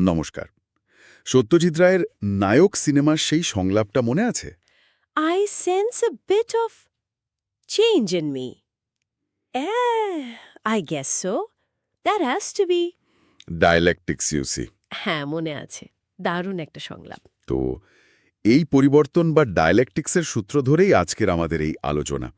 নমস্কার। সত্যজিৎ রায়ের নায়ক সিনেমার সেই সংলাপটা মনে আছে? Sense a bit of change in me. Eh, I guess so. That has to be. Dialectics you see হ্যাঁ মনে আছে। দারুণ একটা সংলাপ। তো এই পরিবর্তন বা ডায়ালেকটিক্সের সূত্র ধরেই আজকের আমাদের এই আলোচনা।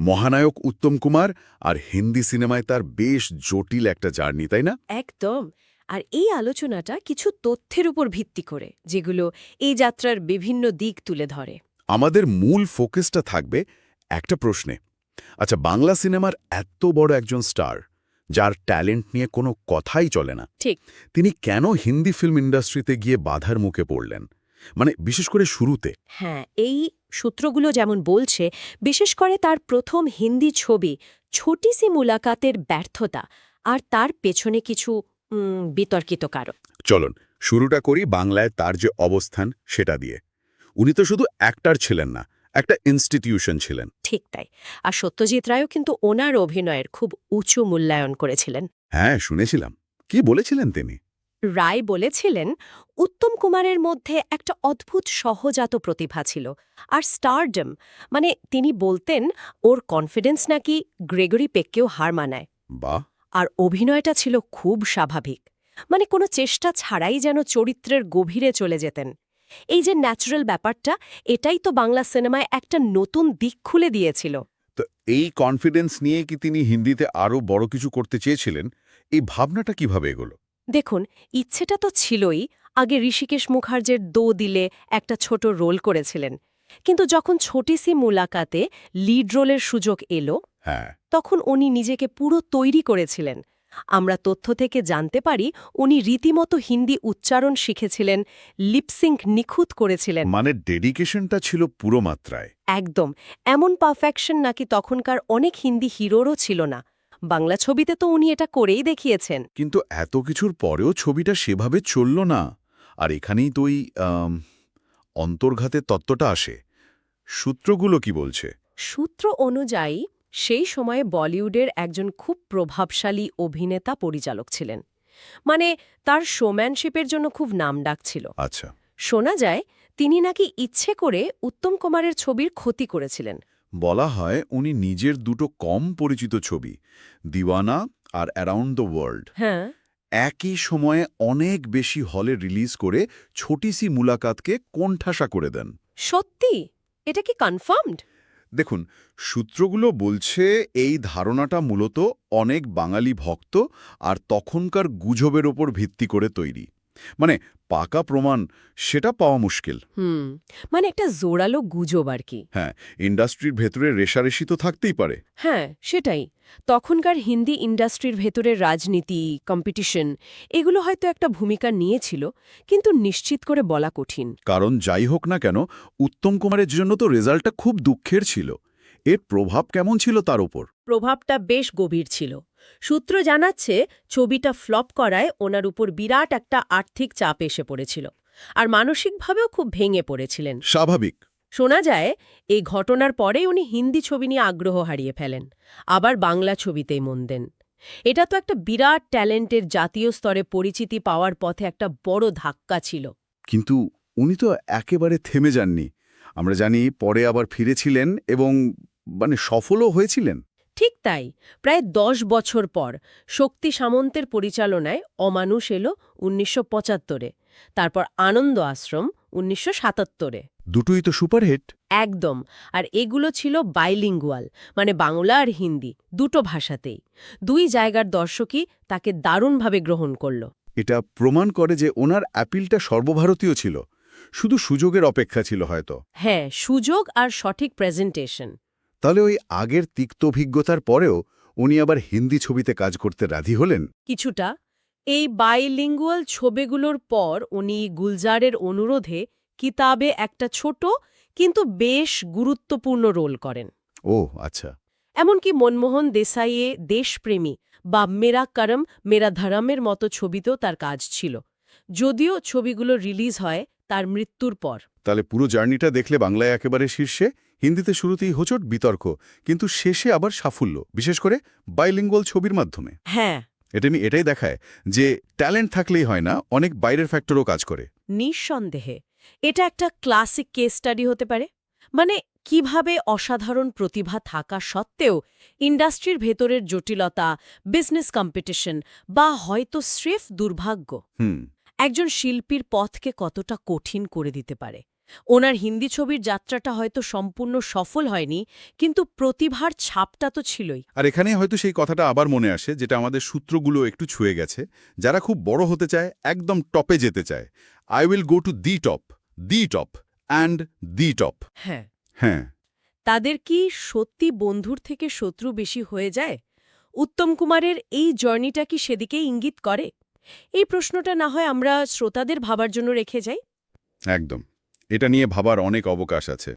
মহানায়ক উত্তম কুমার আর হিন্দি সিনেমায় তার বেশ জটিল একটা জার্নি তাই না? একদম। আর এই আলোচনাটা কিছু তথ্যের উপর ভিত্তি করে যেগুলো এই যাত্রার বিভিন্ন দিক তুলে ধরে। আমাদের মূল ফোকাসটা থাকবে একটা প্রশ্নে। আচ্ছা বাংলা সিনেমার এত বড় একজন স্টার যার ট্যালেন্ট নিয়ে কোনো কথাই চলে না। ঠিক। তিনি কেন হিন্দি ফিল্ম ইন্ডাস্ট্রিতে গিয়ে বাধার মুখে পড়লেন? মানে বিশেষ করে শুরুতে। হ্যাঁ এই সূত্রগুলো যেমন বলছে বিশেষ করে তার প্রথম হিন্দি ছবি ছোটি সি মুলাকাতের ব্যর্থতা আর তার পেছনে কিছু বিতর্কিত কারণ। চলুন শুরুটা করি বাংলায় তার যে অবস্থান সেটা দিয়ে। উনি তো শুধু অ্যাক্টার ছিলেন না একটা ইনস্টিটিউশন ছিলেন। ঠিক তাই। আর সত্যজিৎ রায়ও কিন্তু ওনার অভিনয়ের খুব উঁচু মূল্যায়ন করেছিলেন। হ্যাঁ শুনেছিলাম। কি বলেছিলেন তিনি? রায় বলেছিলেন উত্তম কুমারের মধ্যে একটা অদ্ভুত সহজাত প্রতিভা ছিল আর স্টারডম মানে তিনি বলতেন ওর কনফিডেন্স নাকি গ্রেগরি পেককেও হার মানায়। বা আর অভিনয়টা ছিল খুব স্বাভাবিক। মানে কোনো চেষ্টা ছাড়াই যেন চরিত্রের গভীরে চলে যেতেন। এই যে ন্যাচারাল ব্যাপারটা এটাই তো বাংলা সিনেমায় একটা নতুন দিক খুলে দিয়েছিল। তো এই কনফিডেন্স নিয়ে কি তিনি হিন্দিতে আরও বড় কিছু করতে চেয়েছিলেন? এই ভাবনাটা কীভাবে এগোলো? দেখুন ইচ্ছেটা তো ছিলই আগে ঋষিকেশ মুখার্জের দো দিলে একটা ছোট রোল করেছিলেন। কিন্তু যখন ছোটিসি মুলাকাতে লিড রোলের সুযোগ এলো হ্যাঁ। তখন উনি নিজেকে পুরো তৈরি করেছিলেন। আমরা তথ্য থেকে জানতে পারি উনি রীতিমতো হিন্দি উচ্চারণ শিখেছিলেন লিপসিঙ্ক নিখুঁত করেছিলেন। মানে ডেডিকেশনটা ছিল পুরো মাত্রায়। একদম। এমন পারফেকশন নাকি তখনকার অনেক হিন্দি হিরোরও ছিল না। বাংলা ছবিতে তো উনি এটা করেই দেখিয়েছেন। কিন্তু এত কিছুর পরেও ছবিটা সেভাবে চলল না। আর এখানেই তো ওই আম, অন্তর্ঘাতের তত্ত্বটা আসে। সূত্রগুলো কি বলছে? সূত্র অনুযায়ী সেই সময়ে বলিউডের একজন খুব প্রভাবশালী অভিনেতা পরিচালক ছিলেন। মানে তার শোম্যানশিপের জন্য খুব নামডাক ছিল। আচ্ছা। শোনা যায় তিনি নাকি ইচ্ছে করে উত্তম কুমারের ছবির ক্ষতি করেছিলেন। বলা হয় উনি নিজের দুটো কম পরিচিত ছবি দিওয়ানা আর অ্যারাউন্ড দ্য ওয়ার্ল্ড। হ্যাঁ। একই সময়ে অনেক বেশি হলে রিলিজ করে ছোটিসি মুলাকাতকে কোণঠাসা করে দেন। সত্যি? এটা কি কনফার্মড? দেখুন সূত্রগুলো বলছে এই ধারণাটা মূলত অনেক বাঙালি ভক্ত আর তখনকার গুজবের ওপর ভিত্তি করে তৈরি। মানে পাকা প্রমাণ সেটা পাওয়া মুশকিল। হুম মানে একটা জোরালো গুজব আর কি। হ্যাঁ ইন্ডাস্ট্রির ভেতরে রেশারেশি তো থাকতেই পারে। হ্যাঁ সেটাই। তখনকার হিন্দি ইন্ডাস্ট্রির ভেতরের রাজনীতি কম্পিটিশন এগুলো হয়তো একটা ভূমিকা নিয়েছিল কিন্তু নিশ্চিত করে বলা কঠিন। কারণ যাই হোক না কেন উত্তম কুমারের জন্য তো রেজাল্টটা খুব দুঃখের ছিল। এর প্রভাব কেমন ছিল তার ওপর প্রভাবটা বেশ গভীর ছিল। সূত্র জানাচ্ছে ছবিটা ফ্লপ করায় ওনার উপর বিরাট একটা আর্থিক চাপ এসে পড়েছিল আর মানসিকভাবেও খুব ভেঙে পড়েছিলেন। স্বাভাবিক। শোনা যায় এই ঘটনার পরেই উনি হিন্দি ছবি নিয়ে আগ্রহ হারিয়ে ফেলেন আবার বাংলা ছবিতেই মন দেন। এটা তো একটা বিরাট ট্যালেন্টের জাতীয় স্তরে পরিচিতি পাওয়ার পথে একটা বড় ধাক্কা ছিল। কিন্তু উনি তো একেবারে থেমে যাননি। আমরা জানি পরে আবার ফিরেছিলেন এবং মানে সফলও হয়েছিলেন। ঠিক তাই প্রায় দশ বছর পর শক্তি সামন্তের পরিচালনায় অমানুষ এলো উনিশশো পঁচাত্তরে তারপর আনন্দ আশ্রম উনিশশো সাতাত্তরে। দুটোই তো সুপারহিট। একদম আর এগুলো ছিল বাইলিঙ্গুয়াল মানে বাংলা আর হিন্দি দুটো ভাষাতেই। দুই জায়গার দর্শকই তাকে দারুণভাবে গ্রহণ করল। এটা প্রমাণ করে যে ওনার অ্যাপিলটা সর্বভারতীয় ছিল শুধু সুযোগের অপেক্ষা ছিল হয়তো। হ্যাঁ সুযোগ আর সঠিক প্রেজেন্টেশন। তাহলে ওই আগের তিক্ত অভিজ্ঞতার পরেও উনি আবার হিন্দি ছবিতে কাজ করতে রাজি হলেন? কিছুটা। এই বাইলিঙ্গুয়াল ছবিগুলোর পর উনি গুলজারের অনুরোধে কিতাবে একটা ছোট কিন্তু বেশ গুরুত্বপূর্ণ রোল করেন। ও আচ্ছা। এমনকি মনমোহন দেশাইয়ে দেশপ্রেমী বা মেরা করম মেরা ধরমের মতো ছবিতেও তার কাজ ছিল। যদিও ছবিগুলো রিলিজ হয় তার মৃত্যুর পর। তাহলে পুরো জার্নিটা দেখলে বাংলায় একেবারে শীর্ষে? হিন্দিতে শুরুতেই হোচট বিতর্ক কিন্তু শেষে আবার সাফল্য বিশেষ করে বাইলিঙ্গুয়াল ছবির মাধ্যমে। হ্যাঁ। এটা নিয়ে এটাই দেখায় যে ট্যালেন্ট থাকলেই হয় না অনেক বাইরের ফ্যাক্টরও কাজ করে। নিঃসন্দেহে এটা একটা ক্লাসিক কেস স্টাডি হতে পারে। মানে কীভাবে অসাধারণ প্রতিভা থাকা সত্ত্বেও ইন্ডাস্ট্রির ভেতরের জটিলতা বিজনেস কম্পিটিশন বা হয়তো স্রেফ দুর্ভাগ্য হুম। একজন শিল্পীর পথকে কতটা কঠিন করে দিতে পারে। ওনার হিন্দি ছবির যাত্রাটা হয়তো সম্পূর্ণ সফল হয়নি কিন্তু প্রতিভার ছাপটা তো ছিলই। আর এখানে হয়তো সেই কথাটা আবার মনে আসে যেটা আমাদের সূত্রগুলো একটু ছুঁয়ে গেছে। যারা খুব বড় হতে চায় একদম টপে যেতে চায়। I will go to the top the top and the top হ্যাঁ। হ্যাঁ। তাদের কি সত্যি বন্ধুর থেকে শত্রু বেশি হয়ে যায়? উত্তম কুমারের এই জার্নিটা কি সেদিকে ইঙ্গিত করে? এই প্রশ্নটা না হয় আমরা শ্রোতাদের ভাবার জন্য রেখে যাই? একদম। এটা নিয়ে ভাবার অনেক অবকাশ আছে।